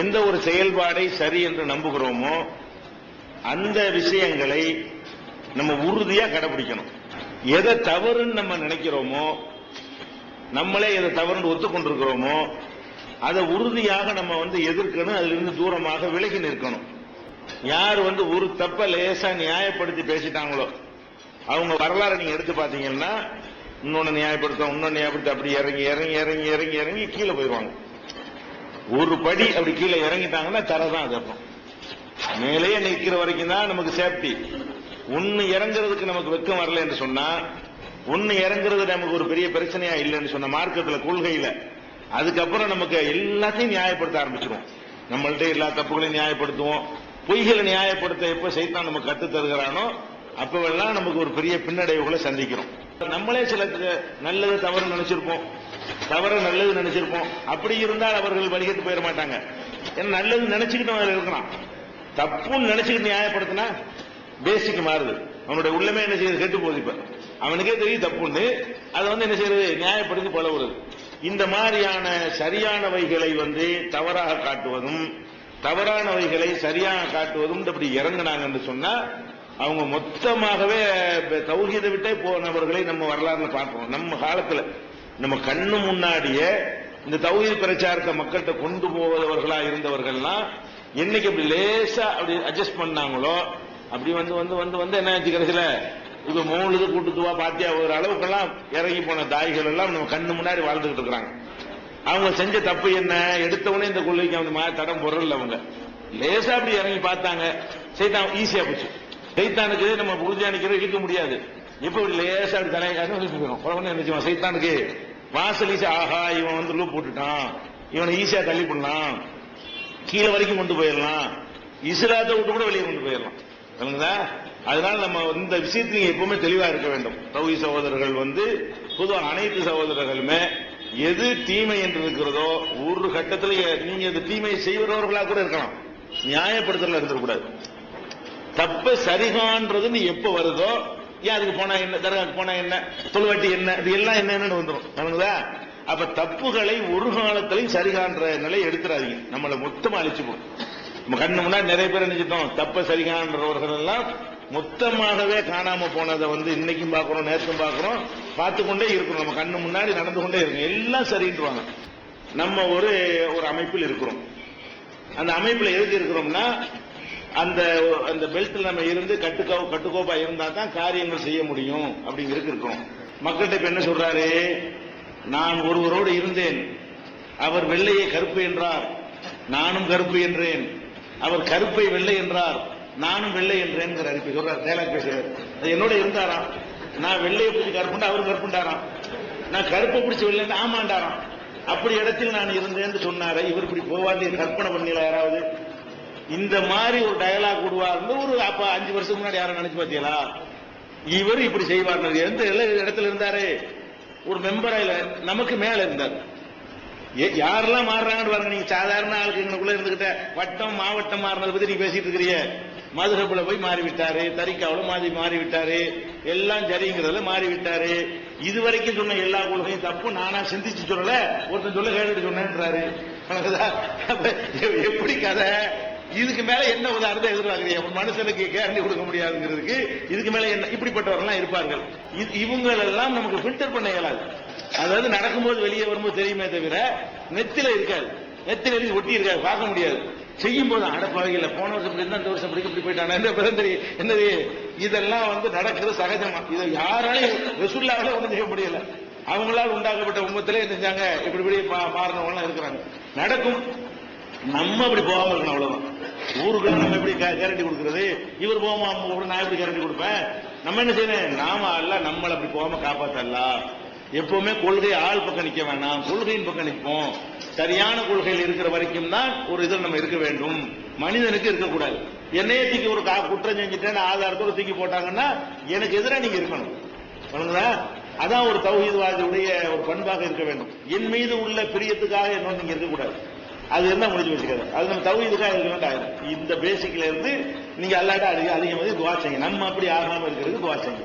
எந்த ஒரு செயல்பாடை சரி என்று நம்புகிறோமோ அந்த விஷயங்களை நம்ம உறுதியா கடைபிடிக்கணும். எதை தவறுன்னு நம்ம நினைக்கிறோமோ நம்மளே எதை தவறுன்னு ஒத்துக்கொண்டிருக்கிறோமோ அதை உறுதியாக நம்ம வந்து எதிர்க்கணும் அதுல இருந்து தூரமாக விலகி நிற்கணும். யார் வந்து ஒரு தப்ப லேசா நியாயப்படுத்தி பேசிட்டாங்களோ அவங்க வரலாறு நீங்க எடுத்து பாத்தீங்கன்னா இன்னொன்னு நியாயப்படுத்தும் இன்னொன்னு நியாயப்படுத்த அப்படி இறங்கி இறங்கி இறங்கி இறங்கி இறங்கி கீழே போயிடுவாங்க. ஒரு படி அப்படி கீழே இறங்கிட்டாங்கன்னா தரதான் அது அப்புறம் மேலேயே நிற்கிற வரைக்கும் தான் நமக்கு சேஃப்டி ஒன்னு இறங்குறதுக்கு நமக்கு வெக்கம் வரல என்று சொன்னா ஒன்னு இறங்குறது நமக்கு ஒரு பெரிய பிரச்சனையா இல்லைன்னு சொன்ன மார்க்கத்துல கொள்கையில அதுக்கப்புறம் நமக்கு எல்லாத்தையும் நியாயப்படுத்த ஆரம்பிச்சிருவோம் நம்மள்ட்ட எல்லா தப்புகளையும் நியாயப்படுத்துவோம். பொய்களை நியாயப்படுத்த எப்ப சைத்தான் நம்ம கத்து தருகிறானோ அப்பவெல்லாம் நமக்கு ஒரு பெரிய பின்னடைவுகளை சந்திக்கிறோம். நம்மளே சில நல்லது தவறு நினைச்சிருப்போம். தவறு நல்லது நினைச்சிருப்போம். அப்படி இருந்தால் அவர்கள் வழிகட்டு போயிட மாட்டாங்க. ஏன்னா நல்லது நினைச்சுக்கிட்டு அவன் இருக்கிறான். தப்புன்னு நினைச்சுக்கிட்டு நியாயப்படுத்தினா பேசிக் மாறுது. அவனுடைய உள்ளமே என்ன செய்யறது கெட்டு போகுது இப்ப. அவனுக்கே தெரியும் தப்புன்னு. அதை வந்து என்ன செய்யறது நியாயப்படுத்தி பழகுறது இந்த மாதிரியான சரியானவைகளை வந்து தவறாக காட்டுவதும் தவறானவைகளை சரியாக காட்டுவதும் இப்படி இறங்கினாங்கன்னு சொன்னா அவங்க மொத்தமாகவே தௌஹீதை விட்டே போனவர்களை நம்ம வரலாறுல பார்ப்போம். நம்ம காலத்துல நம்ம கண்ணு முன்னாடியே இந்த தௌஹீத் பிரச்சாரத்தை மக்கள்கிட்ட கொண்டு போவதவர்களா இருந்தவர்கள்லாம் என்னைக்கு அப்படி லேசா அப்படி அட்ஜஸ்ட் பண்ணாங்களோ அப்படி வந்து வந்து வந்து வந்து என்ன ஆச்சு கடைசியில? இப்ப மூணுது கூட்டுத்துவா பாத்தியா ஒரு அளவுக்கெல்லாம் இறங்கி போன தாய்கள் எல்லாம் நம்ம கண்ணு முன்னாடி வாழ்ந்துகிட்டு இருக்கிறாங்க. அவங்க செஞ்ச தப்பு என்ன? எடுத்தவனே இந்த கொள்கைக்கு அந்த மாதிரி தடம் பொருள் அவங்க. லேசா அப்படி இறங்கி பார்த்தாங்க. சைத்தான் ஈஸியா போச்சு. சைத்தானுக்கு நம்ம உறுதியா இழுக்க முடியாது. இப்ப லேசா அப்படி தலையாக போயிடும் என்ன சைத்தானுக்கு வாசல் ஈஸியா ஆஹா இவன் வந்து லூப் போட்டுட்டான். இவனை ஈஸியா தள்ளி பண்ணலாம் கீழே வரைக்கும் கொண்டு போயிடலாம். இஸ்லாத்தை விட்டு கூட வெளியே கொண்டு போயிடலாம். சொல்லுங்களா அதனால நம்ம இந்த விஷயத்துல எப்பவுமே தெளிவா இருக்க வேண்டும். தௌஹி சகோதரர்கள் வந்து பொதுவாக அனைத்து சகோதரர்களுமே எது தீமை என்று இருக்கிறதோ ஒரு கட்டத்தில் நீங்க இந்த தீமையை செய்வர்களா கூட இருக்கலாம். நியாயப்படுத்தல இருந்துடக்கூடாது. சரிகான்றது நீ எப்ப வருதோ ஏன் அதுக்கு போனா என்ன? தர்காக்கு போனா என்ன? தொழுவாட்டி என்ன? இது எல்லாம் என்னன்னு வந்துடும் அப்ப தப்புகளை ஒரு காலத்திலையும் சரிகான்ற நிலை எடுத்துறாதீங்க. நம்மளை மொத்தமா அழிச்சுப்போம் நம்ம கண்ணு முன்னாடி நிறைய பேர் நினைச்சிட்டோம் தப்ப சரிகான்றவர்கள் எல்லாம் மொத்தமாகவே காணாம போனதை வந்து இன்னைக்கும் பாக்குறோம் நேற்றும் பாக்குறோம் பார்த்து கொண்டே இருக்கிறோம். நம்ம கண்ணு முன்னாடி நடந்து கொண்டே இருக்கும். எல்லாம் சரின்றாங்க. நம்ம ஒரு ஒரு அமைப்பில் இருக்கிறோம். அந்த அமைப்பில் எதுக்கு இருக்கிறோம்னா அந்த அந்த பெல்ட்ல நம்ம இருந்து கட்டுக்கோ கட்டுக்கோப்பா இருந்தா தான் காரியங்கள் செய்ய முடியும் அப்படிங்கிறது இருக்கிறோம் மக்கள்கிட்ட இப்ப என்ன சொல்றாரு? நான் ஒருவரோடு இருந்தேன். அவர் வெள்ளையை கருப்பு என்றார். நானும் கருப்பு என்றேன். அவர் கருப்பை வெள்ளை என்றார். நானும் வெள்ளை என்றேன் இப்ப சொல்றார் டேலாக் பேசுறார். என்னோட இருந்தாராம். நான் வெள்ளையை பிடிச்சி கருப்புண்டா அவர் கருப்புண்டாராம். நான் கருப்பை பிடிச்சி வெள்ளை ஆமாண்டாராம். அப்படி இடத்தில் நான் இருந்தேன்னு சொன்னாரே இவர் இப்படி போவாது கற்பனை பண்ணல யாராவது. இந்த மாதிரி ஒரு டயலாக் விடுவார்னு ஒரு அப்ப அஞ்சு வருஷத்துக்கு முன்னாடி யாரும் நினைச்சு பாத்தீங்களா இவர் இப்படி செய்வார் எந்த இடத்துல இருந்தாரு? ஒரு மெம்பரா இல்ல நமக்கு மேல இருந்தார். யாரெல்லாம் மாறுறாங்கன்னு பாருங்க நீங்க சாதாரண ஆளுக்கு எங்களுக்குள்ள இருந்துகிட்ட வட்டம் மாவட்டம் மாறினதை பத்தி நீங்க பேசிட்டு இருக்கிறீங்க. மதுரப்புல போய் மாறிவிட்டாரு தரிக்காவில மாறி மாறிவிட்டாரு. எல்லாம் சரிங்கிறதுல மாறிவிட்டாரு. இது வரைக்கும் சொன்ன எல்லா கொள்கையும் தப்பு. நானா சிந்திச்சு சொல்லல ஒருத்தன் சொல்ல கேட்டுட்டு சொன்னேன்றாரு. எப்படி கதை? இதுக்கு மேல என்ன உதாரணத்தை எதிர்பார்க்கிறீங்க? ஒரு மனுஷனுக்கு கேரண்டி கொடுக்க முடியாதுங்கிறதுக்கு இதுக்கு மேல என்ன? இப்படிப்பட்டவர்கள்லாம் இருப்பார்கள். இவங்களெல்லாம் எல்லாம் நமக்கு ஃபில்டர் பண்ண இயலாது. அதாவது நடக்கும்போது வெளியே வரும்போது தெரியுமே தவிர நெத்தில இருக்காது. நெத்தில இருக்கு ஒட்டி இருக்காது. பார்க்க முடியாது. செய்யும் போது அடப்பாவையில் போன வருஷம் இருந்தா இந்த வருஷம் படிக்க இப்படி போயிட்டான தெரியும் என்னது இதெல்லாம் வந்து நடக்கிறது சகஜமா. இதை யாராலையும் ரசுல்லாவில ஒன்றும் செய்ய முடியல. அவங்களால் உண்டாக்கப்பட்ட உமத்திலே செஞ்சாங்க? இப்படி இப்படி மாறினவங்க இருக்கிறாங்க. நடக்கும். நம்ம அப்படி போகாம இருக்கணும் அவ்வளவுதான். ஊருக்கு நம்ம எப்படி கேரண்டி கொடுக்கறது? இவர் போகாம நான் எப்படி கேரண்டி கொடுப்பேன்? நம்ம என்ன செய்யணும்? நாம அல்ல நம்மளை அப்படி போகாம காப்பாத்தல்ல. எப்பவுமே கொள்கை ஆள் பக்கம் நிக்க வேணாம். கொள்கையின் பக்கம் நிற்போம். சரியான கொள்கையில் இருக்கிற வரைக்கும் தான் ஒரு இதில் நம்ம இருக்க வேண்டும். மனிதனுக்கு இருக்கக்கூடாது. என்னையே தூக்கி ஒரு குற்றம் செஞ்சுட்டேன் ஆதாரத்தோடு தூக்கி போட்டாங்கன்னா எனக்கு எதிராக நீங்க இருக்கணும். சொல்லுங்களா? அதான் ஒரு தௌஹீத்வாதியுடைய ஒரு பண்பாக இருக்க வேண்டும். என் மீது உள்ள பிரியத்துக்காக என்னோட நீங்க இருக்கக்கூடாது. அது என்ன முடிஞ்சு வச்சுக்காது அது நம்ம தௌஹீதுக்காக இருக்க வேண்டாம் இந்த பேசிக்ல இருந்து நீங்க அல்லாட்ட அதிக அதிகமாக துவா செய்யுங்க. நம்ம அப்படி ஆகாம இருக்கிறது துவா செய்யுங்க.